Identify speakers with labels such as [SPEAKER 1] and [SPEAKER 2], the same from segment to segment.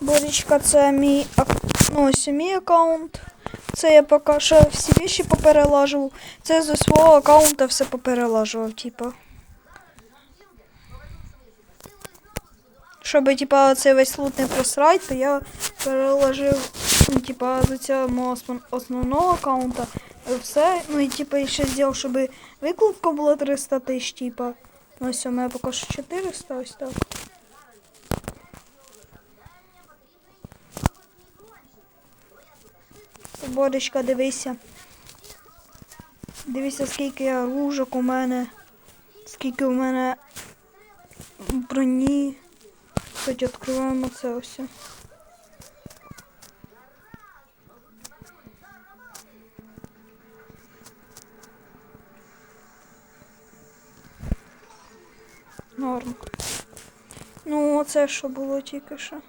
[SPEAKER 1] Борічка, це мій, ну, ось мій аккаунт. Це я поки що всі віші поперелажував. Це зі свого аккаунта все поперелажував, типа. Щоб, типа, цей весь лут не просрать, то я переложив, ну, типа, з цього мого основного аккаунта все. Ну і типа і ще зробив, щоб викладка була 300 тисяч, типа. Ну, ось у мене поки що 400, ось так. Боречка, дивися. Дивися, скільки я ружок у мене, скільки у мене броні. Хоч відкриваємо це ось. Норм. Ну, оце що було тільки що.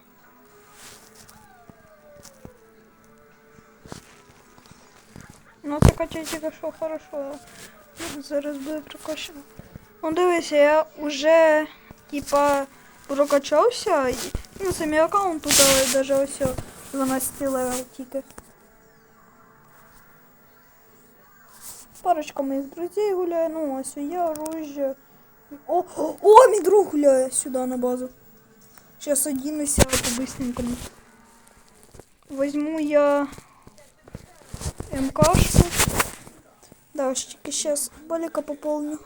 [SPEAKER 1] Ну, це тільки що хорошо. Зараз буде прокачано. Ну, дивися, я вже, типа, прокачався. Ну, це аккаунт тут, даже ось 12 левел тільки. Парочка моїх друзей гуляє, ну ось я оружие. О, о, о, мій друг гуляє сюди на базу. Сейчас оденуся по-быстренькому. Возьму я МКшку. Да, ось сейчас балика пополню.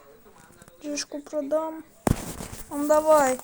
[SPEAKER 1] Жишку продам. Ну, давай.